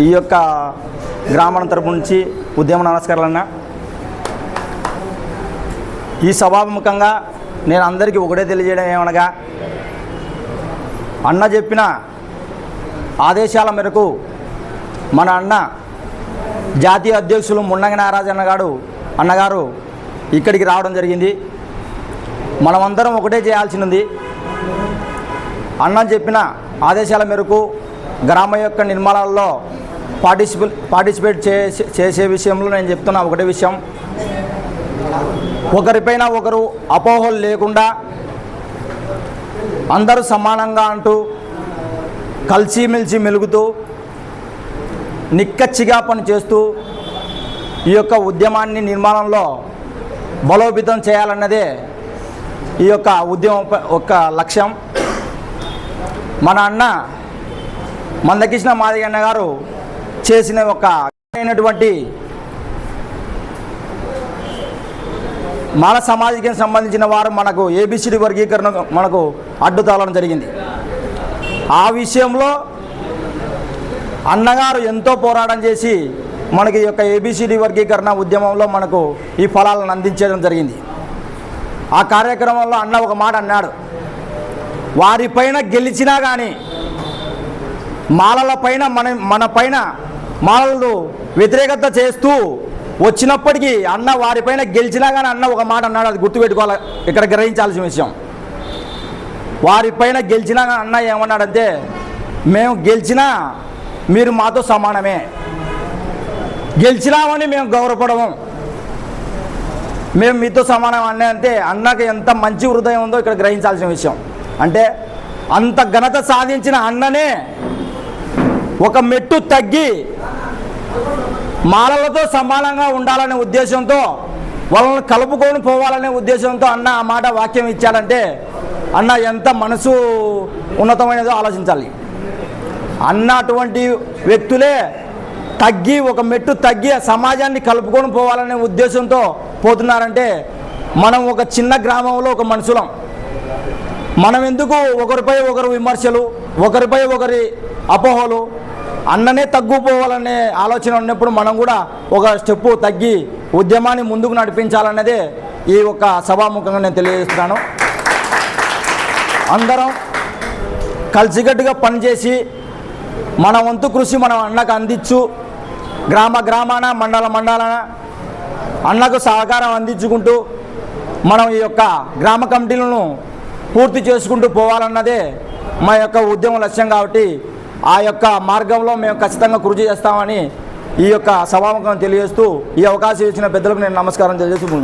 ఈ యొక్క గ్రామం తరపు నుంచి ఉద్యమ నమస్కారాలన్న. ఈ సభాముఖంగా నేను అందరికీ ఒకటే తెలియజేయడం ఏమనగా అన్న చెప్పిన ఆదేశాల మేరకు మన అన్న జాతీయ అధ్యక్షులు మున్నంగి నారాజు అన్నగాడు అన్నగారు ఇక్కడికి రావడం జరిగింది. మనమందరం ఒకటే చేయాల్సినది అన్న చెప్పిన ఆదేశాల మేరకు గ్రామం యొక్క నిర్మాణాల్లో పార్టిసిపే పార్టిసిపేట్ చేసే చేసే విషయంలో నేను చెప్తున్నా ఒకటే విషయం. ఒకరిపైన ఒకరు అపోహలు లేకుండా అందరూ సమానంగా అంటూ కలిసిమెలిసి మెలుగుతూ నిక్కచ్చిగా పనిచేస్తూ ఈ యొక్క ఉద్యమాన్ని నిర్మాణంలో బలోపేతం చేయాలన్నదే ఈ యొక్క ఉద్యమం ప- యొక్క లక్ష్యం. మన అన్న మందకృష్ణ మాదిగన్న గారు చేసిన ఒక అయినటువంటి మన సమాజానికి సంబంధించిన వారు మనకు ఏబిసిడి వర్గీకరణ మనకు అడ్డుతాలడం జరిగింది. ఆ విషయంలో అన్నగారు ఎంతో పోరాటం చేసి మనకి ఈ యొక్క ఏబిసిడి వర్గీకరణ ఉద్యమంలో మనకు ఈ ఫలాలను అందించడం జరిగింది. ఆ కార్యక్రమంలో అన్న ఒక మాట అన్నాడు. వారిపైన గెలిచినా కానీ మాలల పైన మన మన పైన మనల్ని వ్యతిరేకత చేస్తూ వచ్చినప్పటికీ అన్న వారిపైన గెలిచినా కానీ అన్న ఒక మాట అన్నాడు అది గుర్తుపెట్టుకోవాలి. ఇక్కడ గ్రహించాల్సిన విషయం. వారిపైన గెలిచినా కానీ అన్న ఏమన్నాడంటే మేము గెలిచినా మీరు మాతో సమానమే. గెలిచినామని మేము గౌరవపడము. మేము మీతో సమానం అన్న అంటే అన్నకు ఎంత మంచి హృదయం ఉందో ఇక్కడ గ్రహించాల్సిన విషయం. అంటే అంత ఘనత సాధించిన అన్ననే ఒక మెట్టు తగ్గి మాలలతో సమానంగా ఉండాలనే ఉద్దేశంతో వాళ్ళని కలుపుకొని పోవాలనే ఉద్దేశంతో అన్న ఆ మాట వాక్యం ఇచ్చాడంటే అన్న ఎంత మనసు ఉన్నతమైనదో ఆలోచించాలి. అన్న అటువంటి వ్యక్తులే తగ్గి ఒక మెట్టు తగ్గి ఆ సమాజాన్ని కలుపుకొని పోవాలనే ఉద్దేశంతో పోతున్నారంటే మనం ఒక చిన్న గ్రామంలో ఒక మనుషులం. మనం ఎందుకు ఒకరిపై ఒకరు విమర్శలు ఒకరిపై ఒకరి అపోహలు అన్ననే తగ్గిపోవాలనే ఆలోచన ఉన్నప్పుడు మనం కూడా ఒక స్టెప్పు తగ్గి ఉద్యమాన్ని ముందుకు నడిపించాలన్నదే ఈ యొక్క సభాముఖంగా నేను తెలియజేస్తున్నాను. అందరం కలిసికట్టుగా పనిచేసి మన వంతు కృషి మనం అన్నకు అందించు. గ్రామ గ్రామాన మండల మండలాన అన్నకు సహకారం అందించుకుంటూ మనం ఈ యొక్క గ్రామ కమిటీలను పూర్తి చేసుకుంటూ పోవాలన్నదే మా యొక్క ఉద్యమ లక్ష్యం కాబట్టి ఆ యొక్క మార్గంలో మేము ఖచ్చితంగా కృషి చేస్తామని ఈ యొక్క సభాముఖం తెలియజేస్తూ ఈ అవకాశం ఇచ్చిన పెద్దలకు నేను నమస్కారం తెలియజేస్తూ